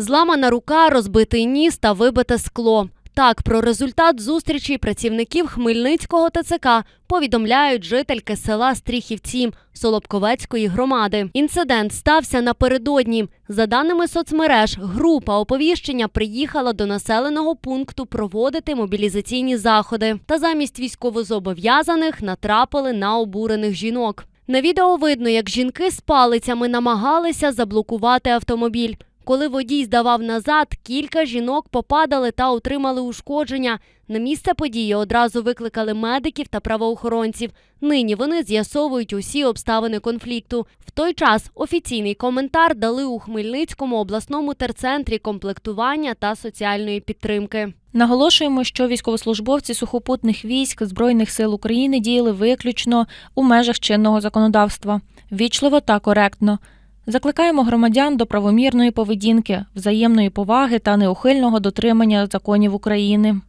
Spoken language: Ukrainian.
Зламана рука, розбитий ніс та вибите скло. Так, про результат зустрічі працівників Хмельницького ТЦК повідомляють жительки села Стріхівці Солобковецької громади. Інцидент стався напередодні. За даними соцмереж, група оповіщення приїхала до населеного пункту проводити мобілізаційні заходи. Та замість військовозобов'язаних натрапили на обурених жінок. На відео видно, як жінки з палицями намагалися заблокувати автомобіль. Коли водій здавав назад, кілька жінок попадали та отримали ушкодження. На місце події одразу викликали медиків та правоохоронців. Нині вони з'ясовують усі обставини конфлікту. В той час офіційний коментар дали у Хмельницькому обласному терцентрі комплектування та соціальної підтримки. Наголошуємо, що військовослужбовці сухопутних військ Збройних сил України діяли виключно у межах чинного законодавства, вічливо та коректно. Закликаємо громадян до правомірної поведінки, взаємної поваги та неухильного дотримання законів України.